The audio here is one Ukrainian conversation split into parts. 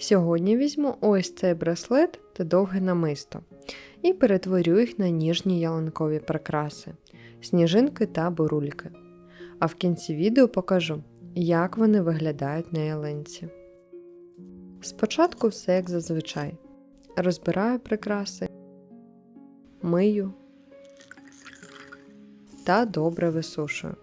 Сьогодні візьму ось цей браслет та довге намисто і перетворю їх на ніжні ялинкові прикраси, сніжинки та бурульки. А в кінці відео покажу, як вони виглядають на ялинці. Спочатку все як зазвичай. Розбираю прикраси, мию та добре висушую.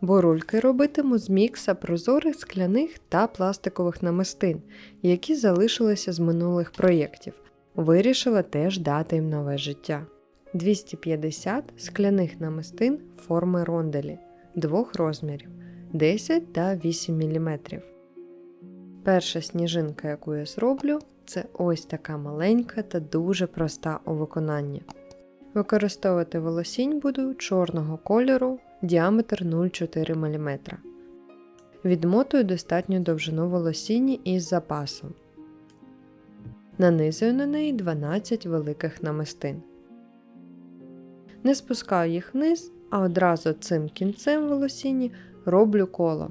Бурульки робитиму з мікса прозорих скляних та пластикових намистин, які залишилися з минулих проєктів. Вирішила теж дати їм нове життя. 250 скляних намистин форми ронделі двох розмірів 10 та 8 мм. Перша сніжинка, яку я зроблю, це ось така маленька та дуже проста у виконанні. Використовувати волосінь буду чорного кольору діаметр 0,4 мм. Відмотую достатню довжину волосіні із запасом. Нанизую на неї 12 великих намистин. Не спускаю їх вниз, а одразу цим кінцем волосіні роблю коло,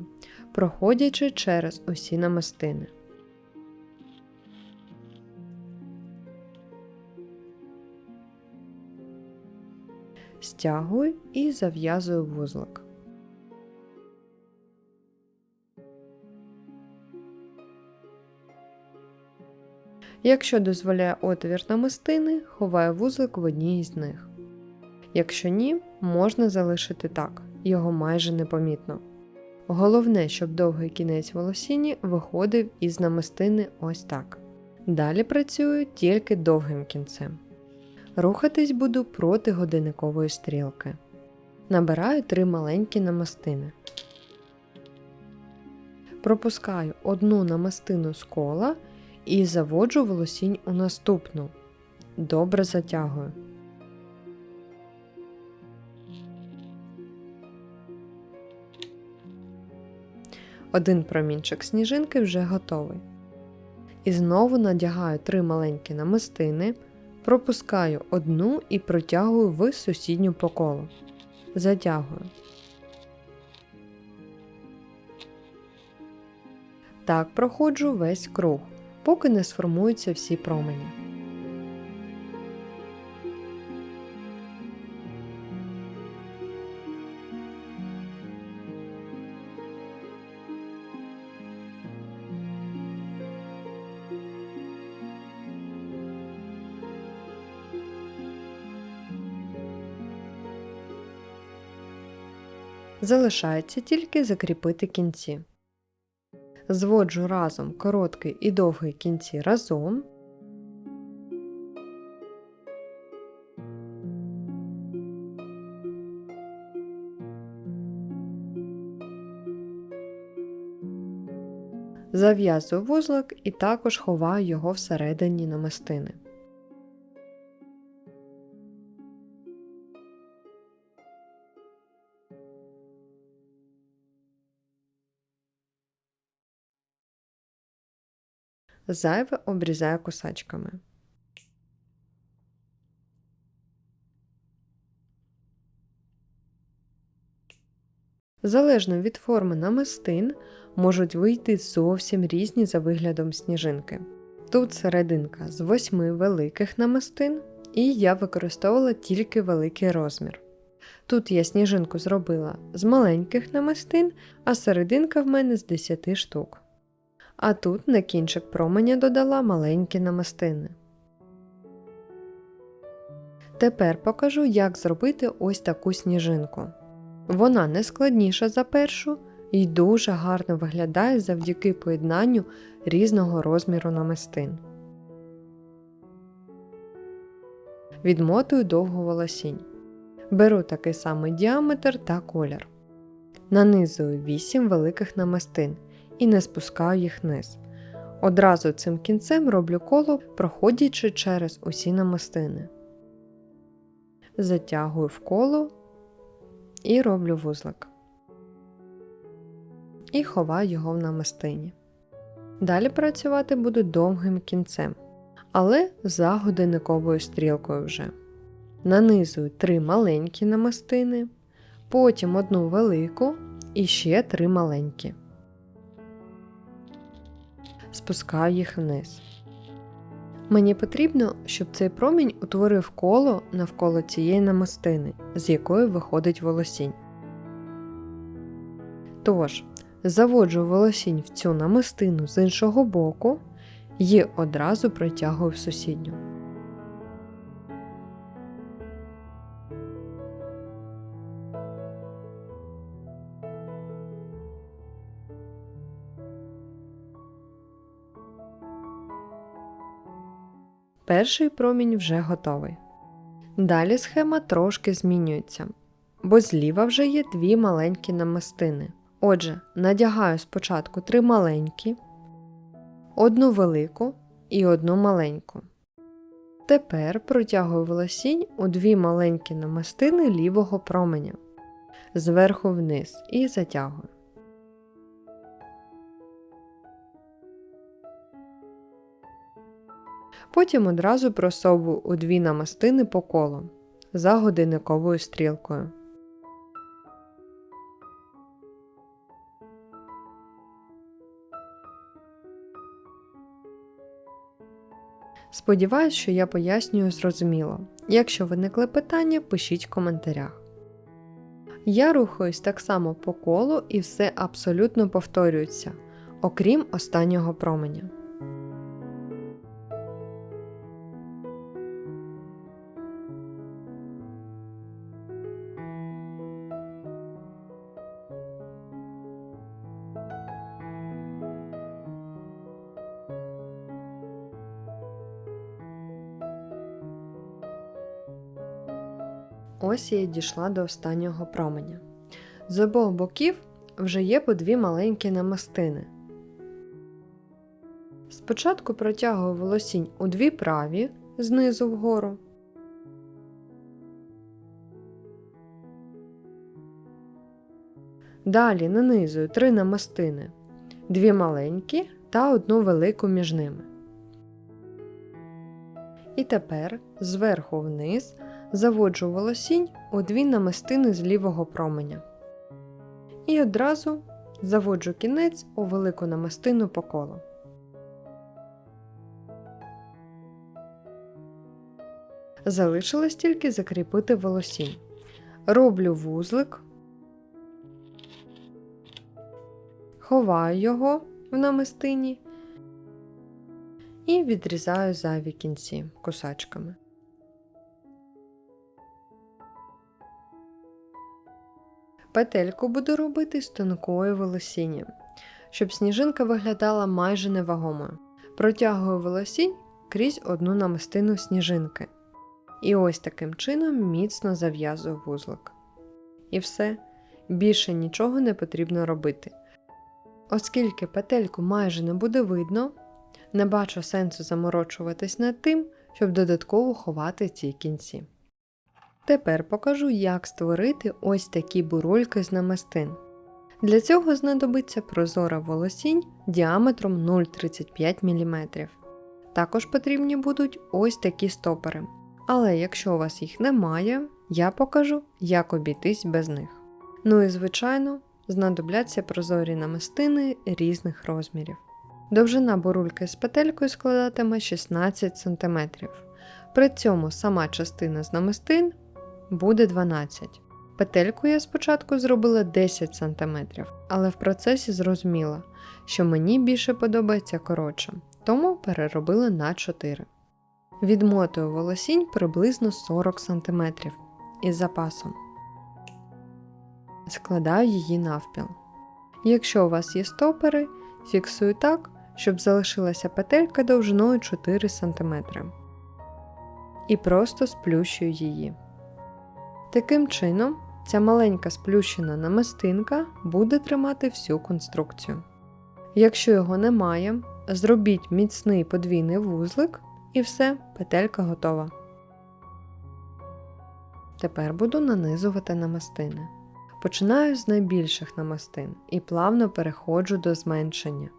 проходячи через усі намистини. Стягую і зав'язую вузлик. Якщо дозволяє отвір намистини, ховаю вузлик в одній із них. Якщо ні, можна залишити так, його майже непомітно. Головне, щоб довгий кінець волосіні виходив із намистини ось так. Далі працюю тільки довгим кінцем. Рухатись буду проти годинникової стрілки. Набираю три маленькі намистини. Пропускаю одну намистину з кола і заводжу волосінь у наступну. Добре затягую. Один промінчик сніжинки вже готовий. І знову надягаю три маленькі намистини, пропускаю одну і протягую в сусідню по колу. Затягую. Так проходжу весь круг, поки не сформуються всі промені. Залишається тільки закріпити кінці. Зводжу разом короткий і довгий кінці разом. Зав'язую вузлик і також ховаю його всередині намистини. Зайве обрізаю кусачками. Залежно від форми намистин можуть вийти зовсім різні за виглядом сніжинки. Тут серединка з восьми великих намистин, і я використовувала тільки великий розмір. Тут я сніжинку зробила з маленьких намистин, а серединка в мене з 10 штук. А тут на кінчик променя додала маленькі намистини. Тепер покажу, як зробити ось таку сніжинку. Вона не складніша за першу і дуже гарно виглядає завдяки поєднанню різного розміру намистин. Відмотую довгу волосінь. Беру такий самий діаметр та колір. Нанизую 8 великих намистин і не спускаю їх вниз. Одразу цим кінцем роблю коло, проходячи через усі намистини. Затягую в коло і роблю вузлик. І ховаю його в намистині. Далі працювати буду довгим кінцем, але за годинниковою стрілкою вже. Нанизую три маленькі намистини, потім одну велику і ще три маленькі. Спускаю їх вниз. Мені потрібно, щоб цей промінь утворив коло навколо цієї намистини, з якої виходить волосінь. Тож, заводжу волосінь в цю намистину з іншого боку і одразу притягую в сусідню. Перший промінь вже готовий. Далі схема трошки змінюється, бо зліва вже є дві маленькі намистини. Отже, надягаю спочатку три маленькі, одну велику і одну маленьку. Тепер протягую волосінь у дві маленькі намистини лівого променя зверху вниз і затягую. Потім одразу просовую у дві намистини по колу за годинниковою стрілкою. Сподіваюсь, що я пояснюю зрозуміло. Якщо виникли питання, пишіть в коментарях. Я рухаюсь так само по колу і все абсолютно повторюється, окрім останнього променя. Ось я дійшла до останнього променя. З обох боків вже є по дві маленькі намистини. Спочатку протягую волосінь у дві праві знизу вгору. Далі нанизую три намистини, дві маленькі та одну велику між ними. І тепер зверху вниз заводжу волосінь у дві намистини з лівого променя. І одразу заводжу кінець у велику намистину по колу. Залишилось тільки закріпити волосінь. Роблю вузлик, ховаю його в намистині і відрізаю зайві кінці кусачками. Петельку буду робити з тонкою волосінням, щоб сніжинка виглядала майже невагомою. Протягую волосінь крізь одну намистину сніжинки. І ось таким чином міцно зав'язую вузлик. І все, більше нічого не потрібно робити. Оскільки петельку майже не буде видно, не бачу сенсу заморочуватись над тим, щоб додатково ховати ці кінці. Тепер покажу, як створити ось такі бурульки з намистин. Для цього знадобиться прозора волосінь діаметром 0,35 мм. Також потрібні будуть ось такі стопори. Але якщо у вас їх немає, я покажу, як обійтись без них. Ну і звичайно, знадобляться прозорі намистини різних розмірів. Довжина бурульки з петелькою складатиме 16 см. При цьому сама частина з намистин буде 12. Петельку я спочатку зробила 10 см, але в процесі зрозуміла, що мені більше подобається коротше, тому переробила на 4. Відмотую волосінь приблизно 40 см із запасом. Складаю її навпіл. Якщо у вас є стопери, фіксую так, щоб залишилася петелька довжиною 4 см. І просто сплющую її. Таким чином, ця маленька сплющена намистинка буде тримати всю конструкцію. Якщо його немає, зробіть міцний подвійний вузлик і все, петелька готова. Тепер буду нанизувати намистини. Починаю з найбільших намистин і плавно переходжу до зменшення.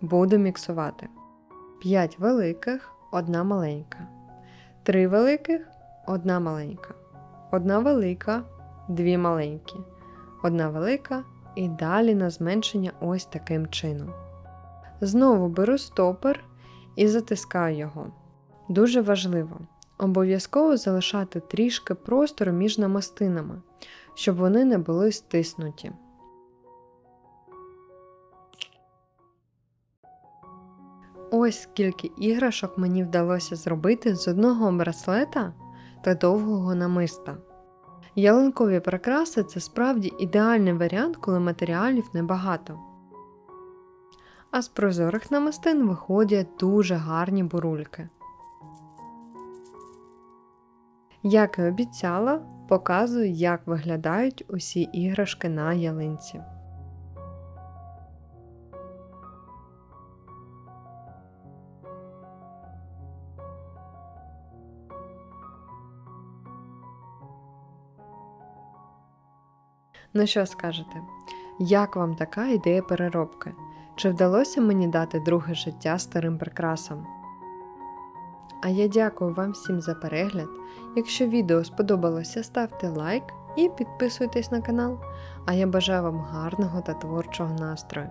Буду міксувати 5 великих, одна маленька, 3 великих, одна маленька одна велика, дві маленькі, одна велика і далі на зменшення ось таким чином. Знову беру стопор і затискаю його. Дуже важливо обов'язково залишати трішки простору між намистинами, щоб вони не були стиснуті. Ось скільки іграшок мені вдалося зробити з одного браслета та довгого намиста. Ялинкові прикраси це справді ідеальний варіант, коли матеріалів небагато. А з прозорих намистин виходять дуже гарні бурульки. Як і обіцяла, показую, як виглядають усі іграшки на ялинці. Ну що скажете? Як вам така ідея переробки? Чи вдалося мені дати друге життя старим прикрасам? А я дякую вам всім за перегляд. Якщо відео сподобалося, ставте лайк і підписуйтесь на канал. А я бажаю вам гарного та творчого настрою.